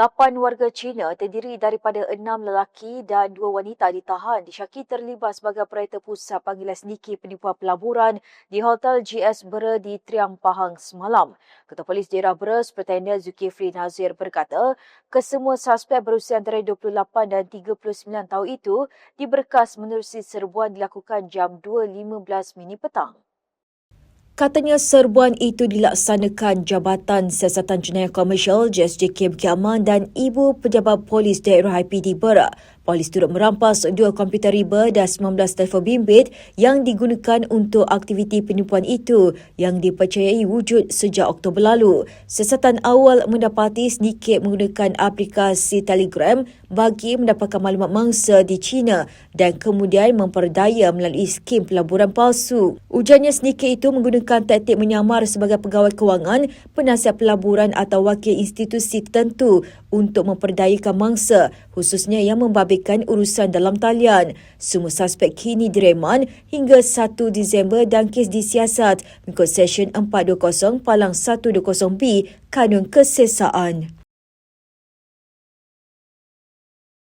Lapan warga Cina terdiri daripada enam lelaki dan dua wanita ditahan disyaki terlibat sebagai operator pusat panggilan sedikit penipuan pelaburan di Hotel GS Bera di Triang Pahang semalam. Ketua Polis Daerah Bera, Superintendent Zulkifli Nazir berkata, kesemua suspek berusia antara 28 dan 39 tahun itu diberkas menerusi serbuan dilakukan jam 2.15 minit petang. Katanya serbuan itu dilaksanakan Jabatan Siasatan Jenayah Komersial JSJK Bukit Aman dan Ibu Pejabat Polis Daerah IPD Bera. Polis turut merampas dua komputer riba dan 19 telefon bimbit yang digunakan untuk aktiviti penipuan itu yang dipercayai wujud sejak Oktober lalu. Siasatan awal mendapati sedikit menggunakan aplikasi Telegram bagi mendapatkan maklumat mangsa di China dan kemudian memperdaya melalui skim pelaburan palsu. Ujarnya sedikit itu menggunakan taktik menyamar sebagai pegawai kewangan, penasihat pelaburan atau wakil institusi tertentu untuk memperdayakan mangsa khususnya yang membabitkan urusan dalam talian. Semua suspek kini direman hingga 1 Disember dan kes disiasat mengikut Seksyen 420 Palang 120B Kanun Kesesaan.